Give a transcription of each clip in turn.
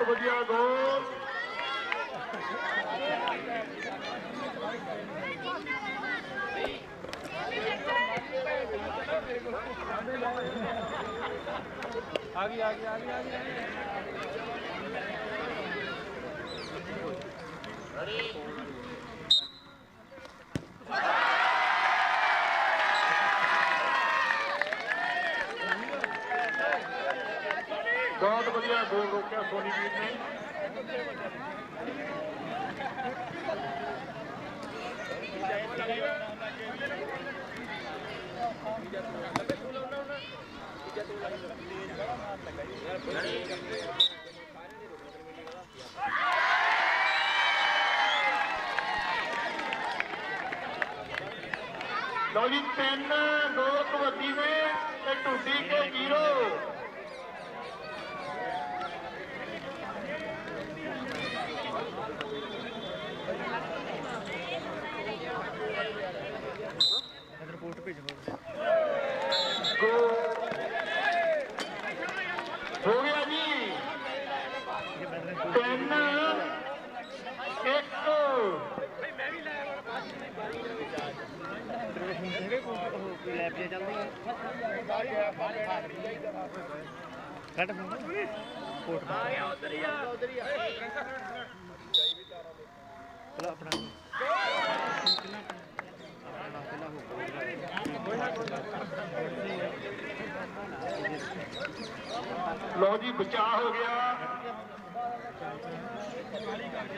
ਬਹੁਤ ਵਧੀਆ ਗੋਲ। ਬਹੁਤ ਵਧੀਆ ਗੋਲ ਰੋਕਿਆ ਸੋਨੀ ਵੀਰ ਨੇ ਲਓ ਜੀ ਤਿੰਨ ਦੋ ਕਬੱਡੀ ਦੇ ਤੇ ਟੁੱਡੀ ਕੇ ਜ਼ੀਰੋ ਗੋ ਹੋ ਗਿਆ ਜੀ ਤਿੰਨ, ਇੱਕ। ਕੱਟ ਕੋਟ ਆ ਗਿਆ ਉਧਰ ਹੀ ਆ ਉਧਰ ਹੀ ਆ ਚਲੋ ਆਪਣਾ ਲਓ ਜੀ, ਬਚਾਅ ਹੋ ਗਿਆ।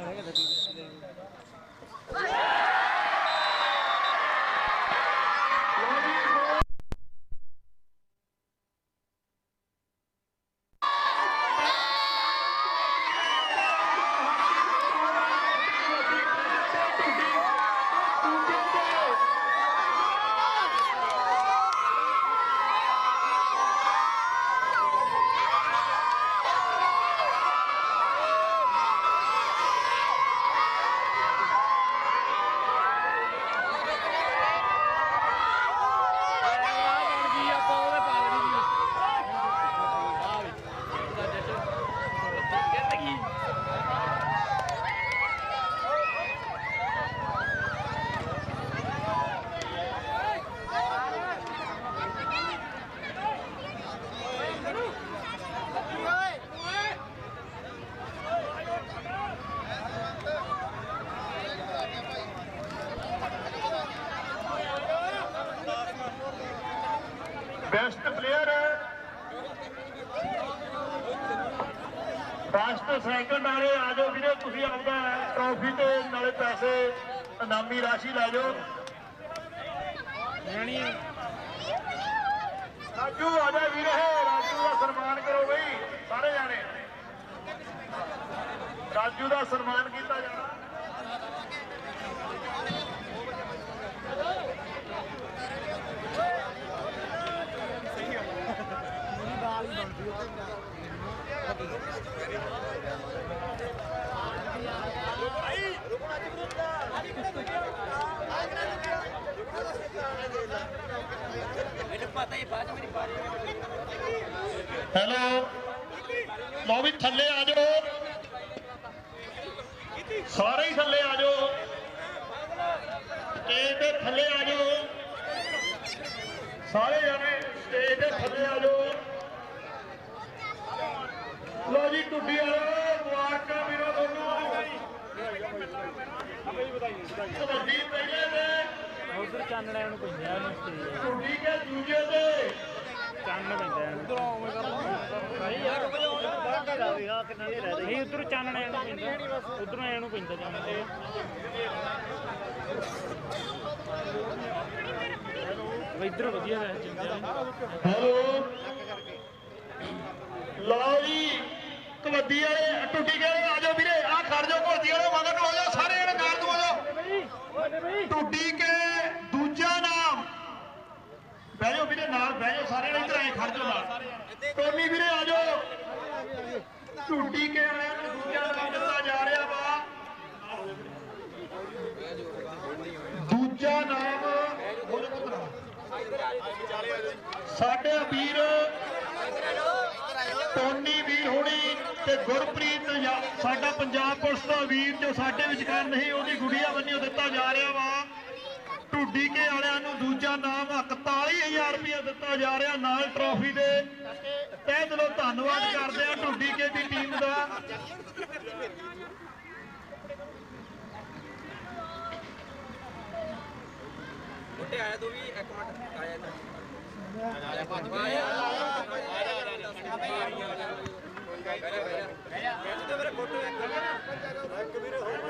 ਹੈਗਾ ਤਾਂ ਟੀਵੀ ਤੇ ਲਓ ਜੀ goal best player first second ਵਾਲੇ ਆ ਜਾਓ ਵੀਰੇ ਤੁਸੀਂ ਆਪਦਾ ਟਰੋਫੀ ਤੇ ਨਾਲੇ ਪੈਸੇ ਇਨਾਮੀ ਰਾਸ਼ੀ ਲੈ ਜਾਓ। ਰਾਜੂ ਆ ਜਾ ਵੀਰੇ ਰਾਜੂ ਦਾ ਸਨਮਾਨ ਕਰੋ ਬਈ ਸਾਰੇ ਜਾਣੇ। ਰਾਜੂ ਦਾ ਸਨਮਾਨ ਕੀਤਾ ਜਾਣਾ ਹੈਲੋ ਲਓ ਵੀ ਥੱਲੇ ਆ ਜਾਓ। ਸਾਰੇ ਹੀ ਥੱਲੇ ਆ ਜਾਓ। ਸਟੇਜ ਦੇ ਥੱਲੇ ਆ ਜਾਓ। ਸਾਰੇ ਜਾਣੇ ਸਟੇਜ ਦੇ ਥੱਲੇ ਆ ਜਾਓ। ਲਓ ਜੀ ਟੁੱਡੀ ਵਾਲੋ ਮੁਬਾਰਕਾਂ ਵੀਰੋ ਤੁਹਾਨੂੰ। ਚਾਨਣਾ ਨੂੰ ਪੈਂਦਾ ਇਹਨੂੰ ਸਟੇਜ ਠੀਕ ਹੈ ਦੂਜੇ ਤੇ ਚੰਨ ਪੈਂਦਾ ਉਧਰੋਂ ਉਵੇਂ ਕਰ ਨਹੀਂ ਯਾਰ ਨਹੀਂ ਉਧਰੋਂ ਚਾਨਣਾ ਇਹਨੂੰ ਪੈਂਦਾ। ਉਧਰੋਂ ਇਹਨੂੰ ਪੈਂਦਾ ਚਾਨਣਾ ਤੇ ਇਧਰ ਵਧੀਆ ਹੈਲੋ। ਲਓ ਜੀ ਕਬੱਡੀ ਵਾਲੇ ਟੁੱਟੀ ਗਏ ਆ ਜਾਓ ਵੀਰੇ ਆ ਖੜ ਜਾਓ ਕਬੱਡੀ ਵਾਲੇ ਮਗਰ ਨੂੰ ਹੋ ਜਾਓ ਸਾਰੇ ਜਣੇ ਨਾਲ ਨੂੰ ਹੋ ਜਾਓ ਟੁੱਟੀ ਕੇ ਦੂਜਾ ਨਾਮ ਬਹਿ ਜਾਓ ਵੀਰੇ ਨਾਲ ਬਹਿ ਜਾਓ ਸਾਰੇ ਜਣੇ ਇੱਧਰ ਆਏ ਖੜ ਜਾਓ ਨਾਲ ਟੋਨੀ ਵੀਰੇ ਆ ਜਾਓ ਟੁੱਟੀ ਕੇ ਵਾਲਿਆਂ ਨੂੰ ਦੂਜਾ ਨਾਮ ਦਿੱਤਾ ਜਾ ਰਿਹਾ ਵਾ ਦੂਜਾ ਨਾਮ ਹੋ ਜਾਓ ਪੁੱਤਰਾ। ਸਾਡੇ ਵੀਰ ਟੋਨੀ ਵੀਰ ਹੋਣੀ ਤੇ ਗੁਰਪ੍ਰੀਤ ਸਾਡਾ ਪੰਜਾਬ ਪੁਲਿਸ ਦਾ ਵੀਰ ਜੋ ਸਾਡੇ ਵਿਚਕਾਰ ਨਹੀਂ, ਉਹਦੀ ਗੁੜੀਆ ਬੰਨਿਓ ਦਿੱਤਾ ਜਾ ਰਿਹਾ ਵਾ। ਢੁੱਡੀ ਕੇ ਵਾਲਿਆਂ ਨੂੰ ਦੂਜਾ ਨਾਮ 41000 ਰੁਪਏ ਦਿੱਤਾ ਜਾ ਰਿਹਾ ਨਾਲ ਟਰੋਫੀ ਦੇ। ਤਹਿ ਦਿਲੋਂ ਧੰਨਵਾਦ ਕਰਦੇ ਆ ਢੁੱਡੀ ਕੇ ਦੀ ਟੀਮ ਦਾ। ਉੱਤੇ ਆਇਆ ਤੂੰ ਵੀ ਇੱਕ ਮਿੰਟ ਆਇਆ ਤਾਂ। ਕਬੱਡੀ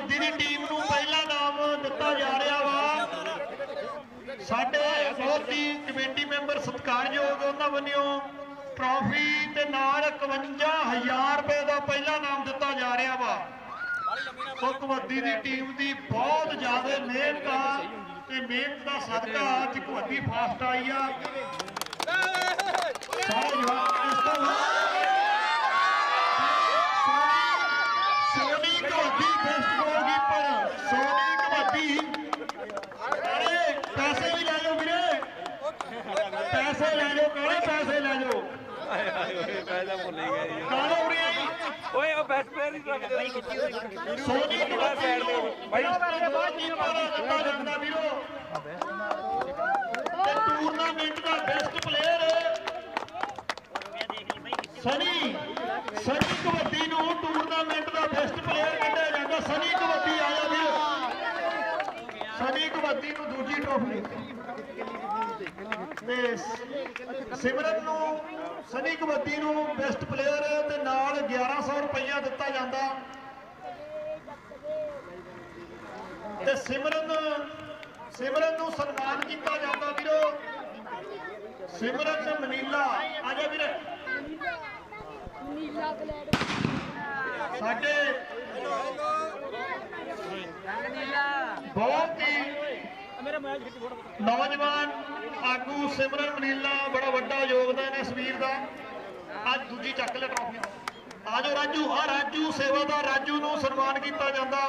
ਲਓ ਦੀ ਟੀਮ ਨੂੰ ਪਹਿਲਾ ਨਾਮ ਦਿੱਤਾ ਜਾ ਰਿਹਾ ਵਾ। ਸਾਡੇ ਬਹੁਤ ਹੀ ਕਮੇਟੀ ਮੈਂਬਰ ਸਤਿਕਾਰਯੋਗ ਉਹਨਾਂ ਵੱਲੋਂ ਟਰਾਫੀ ਤੇ ਨਾਲ 51000 ਰੁਪਏ ਦਾ ਪਹਿਲਾ ਨਾਮ ਦਿੱਤਾ ਜਾ ਰਿਹਾ ਵਾ। ਸੋ ਕਬੱਡੀ ਦੀ ਟੀਮ ਦੀ ਬਹੁਤ ਜ਼ਿਆਦਾ ਮਿਹਨਤ ਆ ਤੇ ਮਿਹਨਤ ਦਾ ਸਦਕਾ ਅੱਜ ਕਬੱਡੀ ਫਾਸਟ ਆਈ ਆ। ਸਾਰੇ ਜਵਾਨ ਇਸ ਤੋਂ ਸੋਨੀ ਕਬੱਡੀ ਬੈਸਟ ਗੋਲਕੀਪਰ ਸੋਨੀ ਕਬੱਡੀ ਅਰੇ ਪੈਸੇ ਵੀ ਲੈ ਲਓ ਵੀਰੇ ਪੈਸੇ ਲੈ ਲਓ ਕਾਲੇ ਪੈਸੇ ਲੈ ਲਓ ਪੈਸਾ ਭੁੱਲ ਹੀ ਗਿਆ ਜੀ ਕਾਲੇ ਉਰੇ ਆਈ? ਓਏ ਉਹ ਬੈਸਟ ਪਲੇਅਰ ਹੀ ਰੱਖ ਦੇ ਸੋਨੀ ਕਬੱਡੀ ਨੂੰ ਭਾਈ ਬਾਅਦ ਕੀ ਪਾਣਾ ਦਿੱਤਾ ਜਾਂਦਾ ਵੀਰੋ? ਤੇ ਟੂਰਨਾਮੈਂਟ ਦਾ ਬੈਸਟ ਪਲੇਅਰ ਸਨੀ ਸਨੀ ਕਬੱਡੀ ਨੂੰ ਟੂਰਨਾਮੈਂਟ ਦਾ ਬੈਸਟ ਪਲੇਅਰ ਕੱਢਿਆ ਜਾਂਦਾ। ਸਨੀ ਕਬੱਡੀ ਆਇਆ ਵੀਰ। ਸਨੀ ਕਬੱਡੀ ਨੂੰ ਦੂਜੀ ਟਰੋਫੀ ਤੇ ਸਿਮਰਨ ਨੂੰ ਸਨੀ ਕਬੱਡੀ ਨੂੰ ਬੈਸਟ ਪਲੇਅਰ ਤੇ ਨਾਲ 1100 ਰੁਪਈਆ ਦਿੱਤਾ ਜਾਂਦਾ। ਤੇ ਸਿਮਰਨ ਸਿਮਰਨ ਨੂੰ ਸਨਮਾਨ ਕੀਤਾ ਜਾਂਦਾ ਵੀਰੋ। ਸਿਮਰਨ ਮਨੀਲਾ ਆ ਜਾ ਵੀਰੇ। ਨੀਲਾ ਬਲੈਡ। ਸਾਡੇ ਬਹੁਤ ਹੀ ਨੌਜਵਾਨ ਆਗੂ ਸਿਮਰਨ ਮਨੀਲਾ ਬੜਾ ਵੱਡਾ ਯੋਗਦਾਨ ਹੈ ਇਸ ਵੀਰ ਦਾ। ਅੱਜ ਦੂਜੀ ਚੱਕ ਲੈ ਟਰਾਫੀ ਆਜੋ ਰਾਜੂ, ਆ ਰਾਜੂ, ਸੇਵਾਦਾਰ ਰਾਜੂ ਨੂੰ ਸਨਮਾਨ ਕੀਤਾ ਜਾਂਦਾ।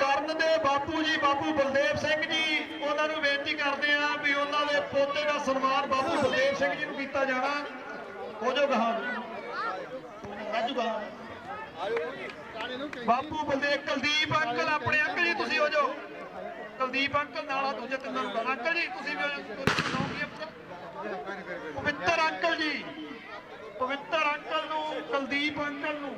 ਕਰਨ ਦੇ ਬਾਪੂ ਜੀ, ਬਾਪੂ ਬਲਦੇਵ ਸਿੰਘ ਜੀ, ਉਹਨਾਂ ਨੂੰ ਬੇਨਤੀ ਕਰਦੇ ਆ ਵੀ ਉਹਨਾਂ ਦੇ ਪੋਤੇ ਦਾ ਸਨਮਾਨ ਬਾਪੂ ਬਲਦੇਵ ਸਿੰਘ ਜੀ ਨੂੰ ਕੀਤਾ ਜਾਣਾ। ਹੋ ਜਾਓ ਗਾਹਾਂ। ਰਾਜੂ ਗਾਹਾਂ। ਬਾਪੂ ਬਲਦੇਵ, ਕੁਲਦੀਪ, ਅੰਕਲ ਆਪਣੇ ਅੰਕਲ ਜੀ, ਤੁਸੀਂ ਹੋ ਜਾਓ। ਕੁਲਦੀਪ ਅੰਕਲ ਨਾਲ ਆ ਦੂਜੇ ਤਿੰਨਾਂ ਨੂੰ ਕਹਾਂ। ਅੰਕਲ ਜੀ, ਤੁਸੀਂ ਵੀ ਪਵਿੱਤਰ ਅੰਕਲ ਜੀ, ਪਵਿੱਤਰ ਅੰਕਲ ਨੂੰ, ਕੁਲਦੀਪ ਅੰਕਲ ਨੂੰ।